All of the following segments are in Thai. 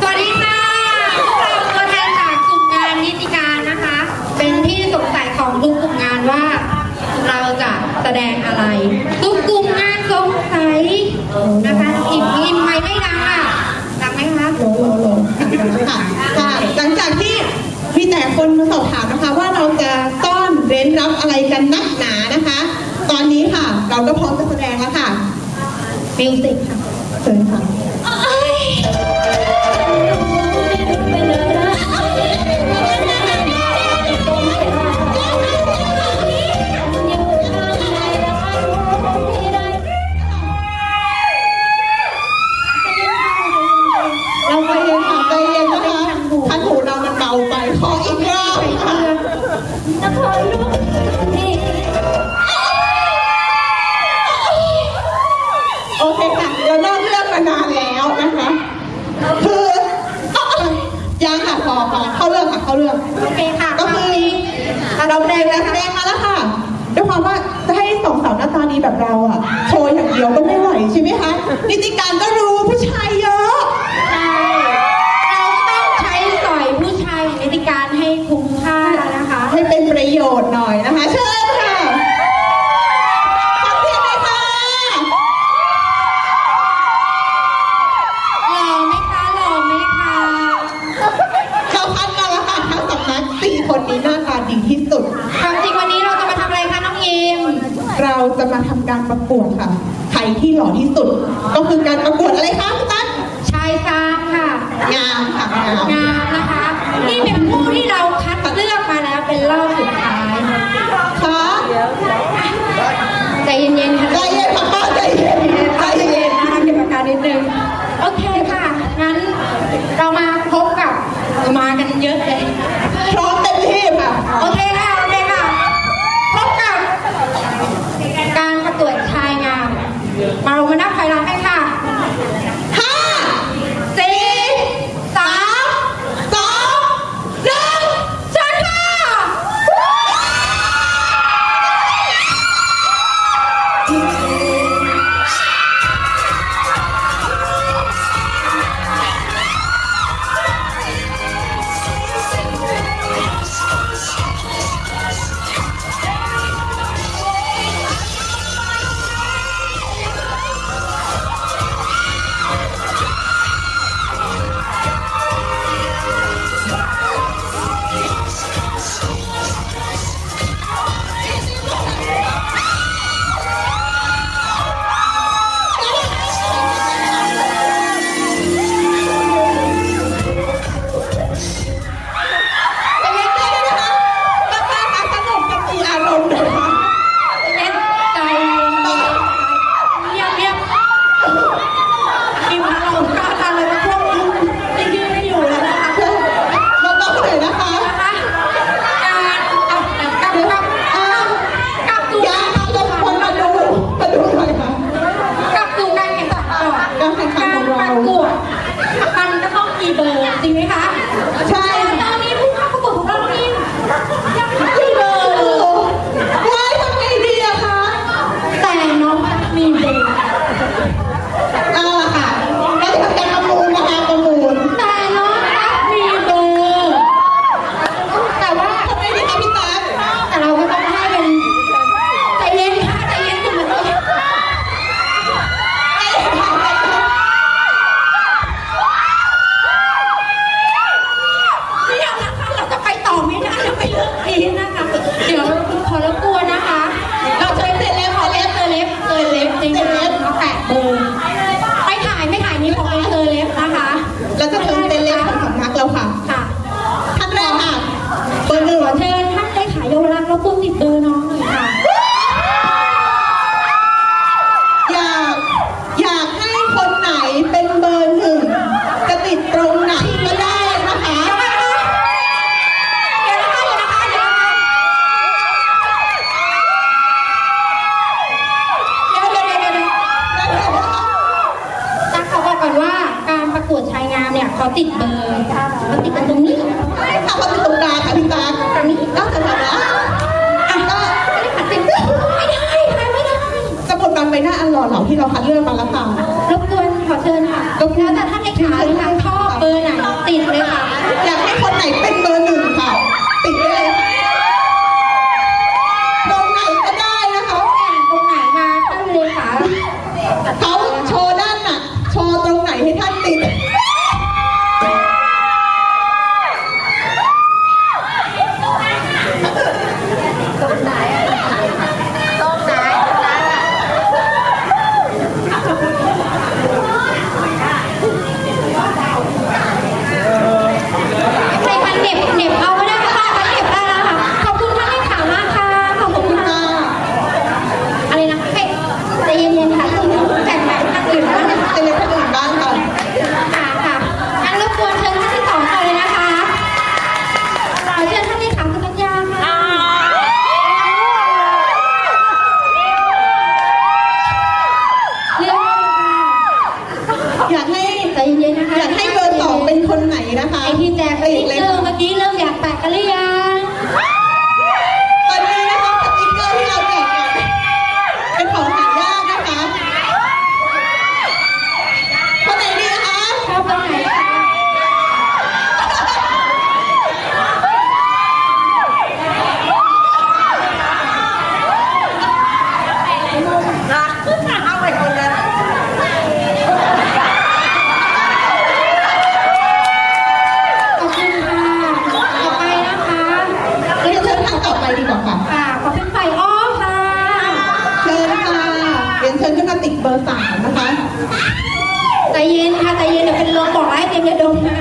สวัสดีค่ะพวกเราตัวแทนจากกลุ่มงานนิติการนะคะ เป็นที่สงสัยของทุกกลุ่มงานว่า เราจะแสดงอะไร ทุกกลุ่มงานสงสัยนะคะอิมอิมไม่ไม่ดังอะดังไหมคะโหลโหลโหลคะค่ะหลังจากที่มีแต่คนมาสอบถามนะคะ ว่าเราจะต้อนเร้นรับอะไรกันนักหนานะคะ ตอนนี้ค่ะ เราก็พร้อมจะแสดงแล้วค่ะมิวสิกค่ะเชิญค่ะาเรื่องโอเคค่ะก็คือน้อแดงนะแดงมาแล้วค่ะด้วยความว่าจะให้สองสาวหน้าตาดีแบบเราอะโชยอย่างเดียวก็ไม่ไหวใช่ไหมคะนิติการก็รู้ ราจะมาทำการประกวดค่ะ ใครที่หล่อที่สุด ก็คือการประกวดอะไรคะพี่ตั้นชายชามค่ะ งามค่ะงามนะคะนี่เป็นผู้ที่เราคัดเลือกมาแล้วเป็นรอบสุดท้ายค่ะใจเย็นๆค่ะใจเย็นค่ะใจเย็นใจเย็นนะคะเก็รอการนิดนึงโอเคค่ะงั้นเรามาพบกับมากันเยอะเลย Marijuana ใจเย็นค่ะใจเย็นเดี๋ยวเป็นลมบอกว่าให้เตรียมยาดมน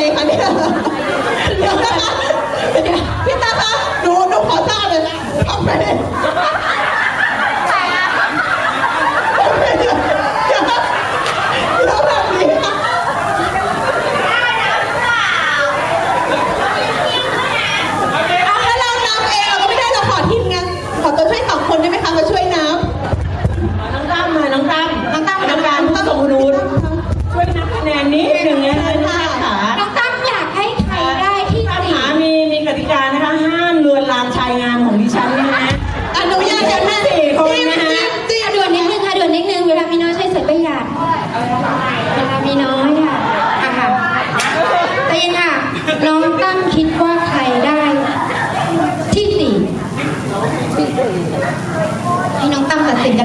给还没。这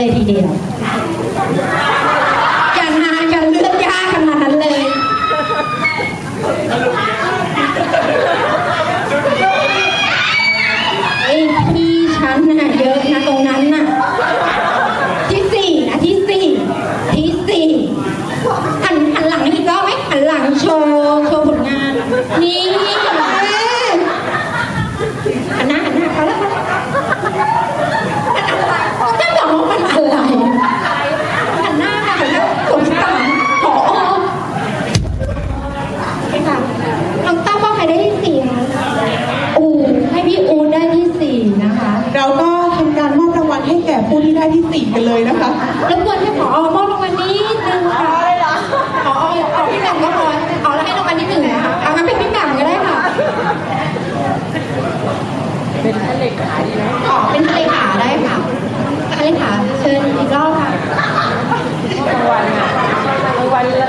对弟弟了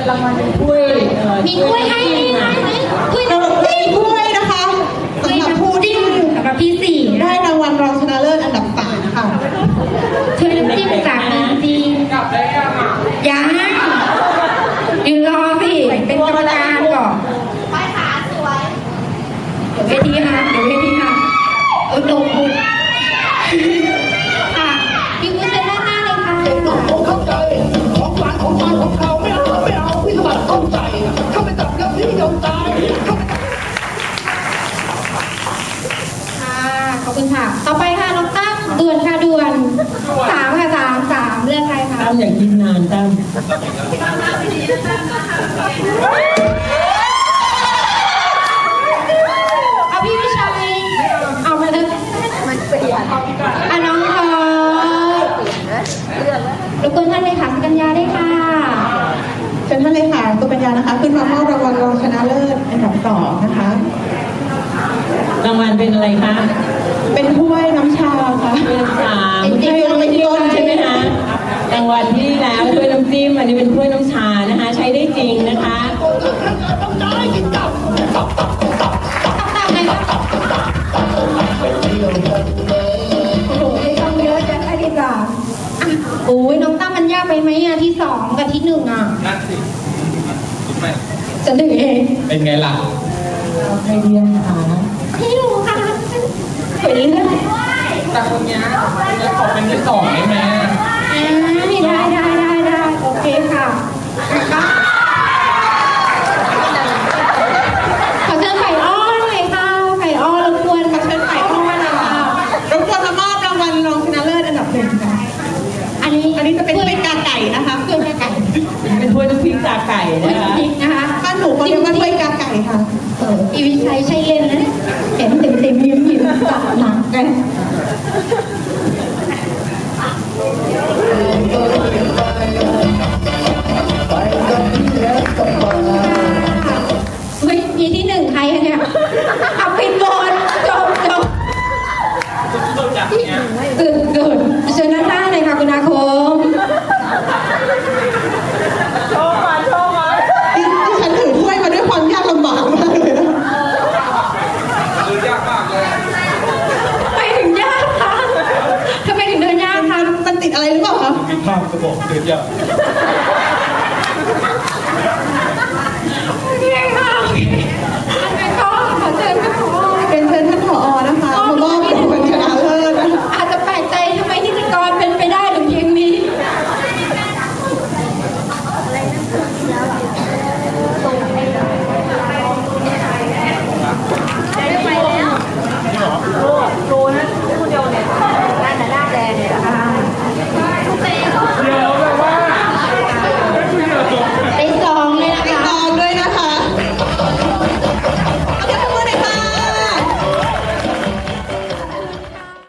รางวัลเป็นถ้วยมีถ้วยให้ เอาพี่วิชัยเอามาทั้งมันเปลี่ยนอะน้องเธอรบกวนท่านเลขาสุกัญญาได้วยค่ะเชิญท่านเลขาตุปัญญานะคะ ขึ้นมามอบรางวัลรองชนะเลิศอันดับสองนะคะ รางวัลเป็นอะไรคะ เป็นโันเองเป็นไงล่ะเอาใครดีอะคะพี่หนูค่ะเป็นเรื่องแต่คนนี้ยคยขอเป็นที่สองได้ไหม